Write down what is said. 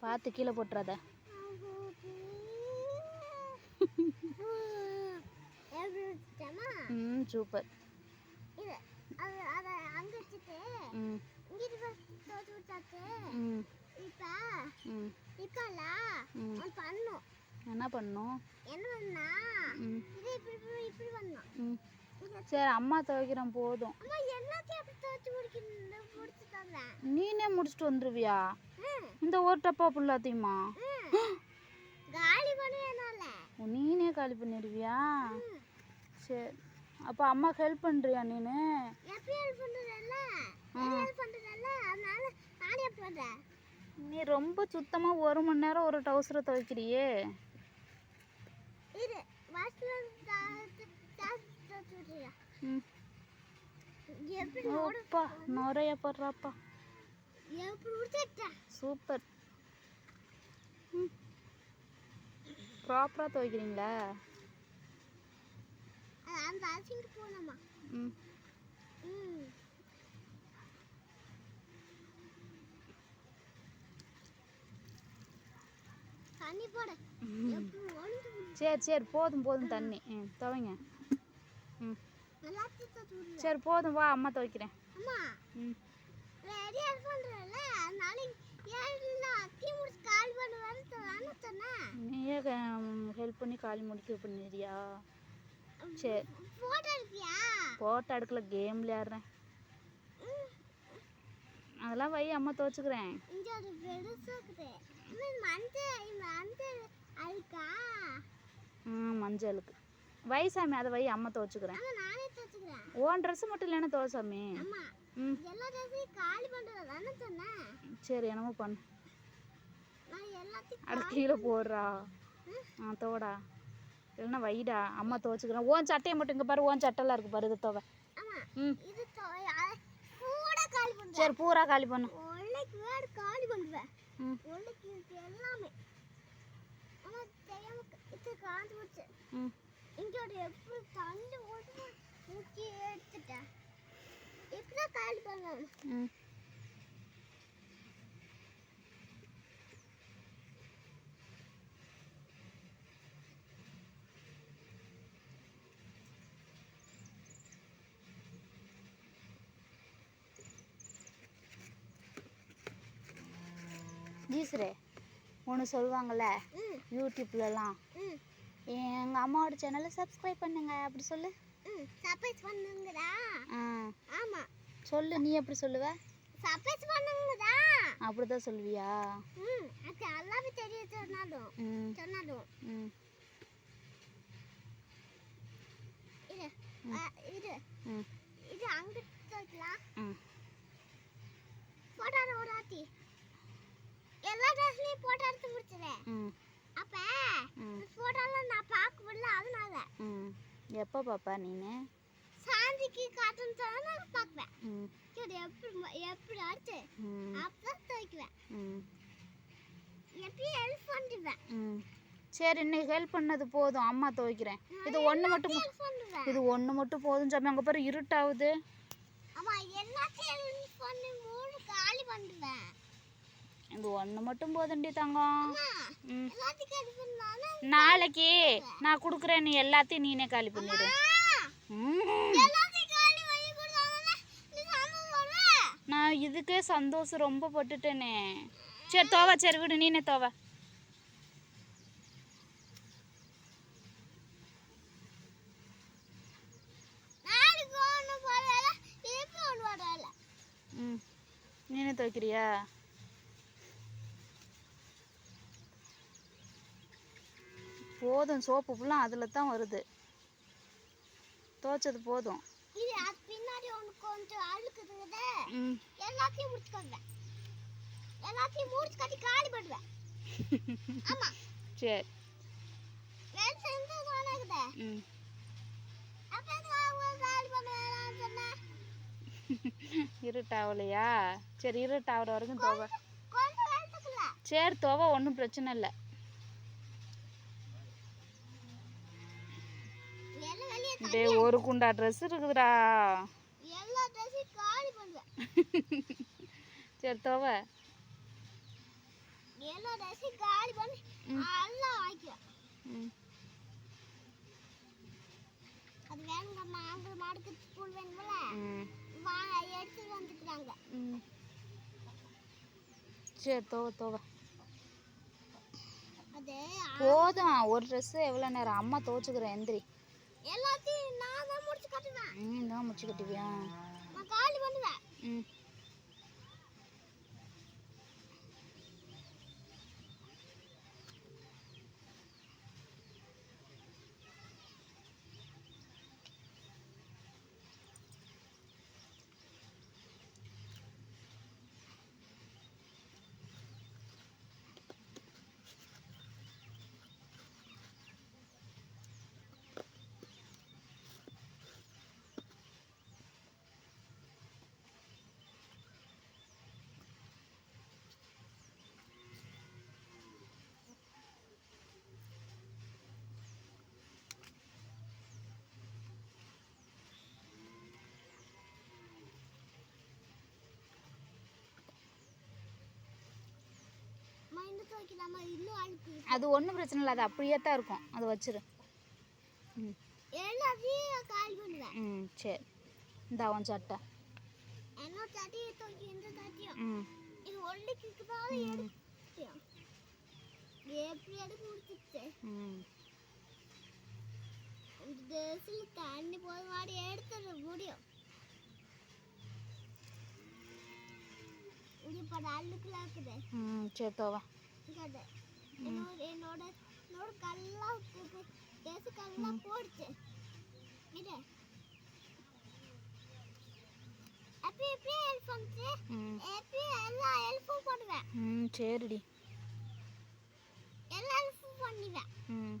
பார்த்து கீழே போட்டுறாத. ம் சூப்பர். என்ன பண்ணோம்? சரி அம்மா துவைக்கிறேன் போதும் அம்மா எல்லாத்தையும் அப்படி தோச்சு முடிக்கணும் முடிச்சு தந்தேன் நீனே முடிச்சுட்டு வந்துருவியா? இந்த ஒரு டப்பா ஃபுல்லாத்தையுமா ம். காலி பண்ணுவேனால நீனே காலி பண்ணிடுவியா? சரி. அப்போ அம்மாக்கு ஹெல்ப் பண்ணுறியா நீனு? நீ ரொம்ப சுத்தமாக ஒரு மணி நேரம் ஒரு டவுசரை துவைக்கிறியே? ம். ஓப்பா நிறைய படுறாப்பா சூப்பர். ம். ப்ராப்பராக துவைக்கிறீங்களா? அந்த அரிசிக்கு போனோமா ம். தண்ணி போட. சரி சரி போதும் போதும் தண்ணி. ம் துவைங்க ம் எல்லாத்தையும் தோச்சு விடுவேன் சரி போதும் வா அம்மா துவைக்கிறேன். அம்மா ம். நீயே ஹெல்ப் பண்ணி காலி முடிக்க பண்ணிடுறியா? சரி. போட்டோ அடுக்கல கேம் விளையாடுறேன். அதெல்லாம் வை அம்மா துவைச்சுக்கிறேன். மஞ்சளுக்கு வை சாமி அதை வை அம்மா துவைச்சுக்கிறேன். ஓன் ட்ரெஸ் மட்டும் இல்லைன்னா துவை சாமி. சரி என்னமோ பண்ணு. நான் எல்லாத்தையும் அட கீழே போடுறா. ஆ? தோடா இல்லைன்னா வைடா. அம்மா துவைச்சுக்கிறேன். ஓன் சட்டையை மட்டும் இங்கே பாரு ஓன் சட்டைலாம் இருக்கு பாரு இது துவை. ம். சரி பூரா காலி பண்ணு. காலி பண்ணுவேன். எல்லாமே. தெரியாம காஞ்சி போச்சு. ம். இங்கோட எப்படி தண்ணி ஓட்டு முக்கி எடுத்துட்டேன். இப்படிதான் காலி பண்ணேன் ம். ஜீஸ்ரே ஒன்று சொல்லுவாங்கள்ல யூடியூப்லலாம் எங்கள் அம்மாவோட சேனலை சப்ஸ்கிரைப் பண்ணுங்க. அப்படி சொல்லு. ம் சர்ப்ரைஸ் பண்ணுங்கடா. ஆ. ஆமா. சொல்லு நீ எப்படி சொல்லுவ? சர்ப்ரைஸ் பண்ணுங்கடா. அப்படி தான் சொல்லுவியா? ம் அது எல்லாமே தெரிய சொன்னாலும். சொன்னாலும். ம். இரு. ம். இது அங்க வைக்கலாம் ம் போட்டோ ஒரு ஆத்தி எல்லா ட்ரெஸ்லயும் போட்டோ எடுத்து முடிச்சிடுறேன் ம். அப்ப ம். போட்டோலாம் நான் பார்க்க முடியல அதனால. ம். எப்போ பாப்பா நீனு? சாந்திக்கு சொன்னா நான் பார்ப்பேன். ம். சரி எப்படி எப்படி ஆச்சு? அப்பதான் துவைக்குவேன். ம். எப்பயும் ஹெல்ப் பண்ணிடுவேன். ம். சரி இன்னைக்கு ஹெல்ப் பண்ணது போதும். அம்மா துவைக்கிறேன். இது ஒன்று மட்டும் இது ஒன்று மட்டும் போதும் சாமி. அங்கே பாரு இருட்டாகுது. ஆமா எல்லாத்தையும் பண்ணி மூணு காலி பண்ணுவேன் இது ஒன்று மட்டும் போதுண்டி தங்கம். நாளைக்கு நான் கொடுக்குறேன் நீ எல்லாத்தையும் நீனே காலி பண்ணிடு. நான் இதுக்கே சந்தோஷம் ரொம்ப பட்டுட்டேனே. சரி தோவ சரி விடு நீனே தோவ. நீனே துவைக்கிறியா? போதும் சோப்பு ஃபுல்லாக அதில் தான் வருது. துவைச்சது போதும். பின்னாடி ஒன்று கொஞ்சம் அழுக்குதுங்க ம். எல்லாத்தையும் முடிச்சுக்கோங்க எல்லாத்தையும் முடிச்சு கட்டி காலி பண்ணுவேன் ஆமா. சரி. வேலை செஞ்சு அப்ப காலி பண்ணுவேன் சொன்னேன்? இருட்டாவலையா சரி இருட்டாகிற வரைக்கும் துவை சரி துவை ஒன்றும் பிரச்சனை இல்லை. டேய் ஒரு குண்டா ட்ரெஸ் இருக்குதுடா. சரி துவை. அது வேணுங்கம்மா அங்கே மாடுக்கு ஸ்கூல் வேணும்ல? வாங்க எடுத்துட்டு வந்துக்கிறாங்க. சரி தோவ தோவ. போதும் ஒரு ட்ரெஸ்ஸு எவ்வளோ நேரம்? அம்மா துவச்சிக்கிறேன் எந்திரி. எல்லாத்தையும் நான் தான் முடிச்சு கட்டுவேன். ம் தான் முடிச்சு கட்டுவியா? நான் காலி பண்ணுவேன். ம். அது ஒன்றும் பிரச்சனை இல்லை. அது அப்படியே தான் இருக்கும். அதை வச்சிரு. ம். ம் சரி. இந்த அவன் சட்டை. ம். ம். இந்த ட்ரெஸ்ஸில் தண்ணி போது மாடி எடுத்துட முடியும். இது இப்போ இங்கே என்னோட என்னோட என்னோட கல்லாம் ட்ரெஸ் கல்லாம் போடுச்சு. இது எப்படி எப்படி ஹெல்ப் பண்ணுச்சு எப்படி எல்லா ஹெல்ப்பும் பண்ணுவேன். ம் சரிடி. எல்லா ஹெல்ப்பும் பண்ணுவேன் ம்.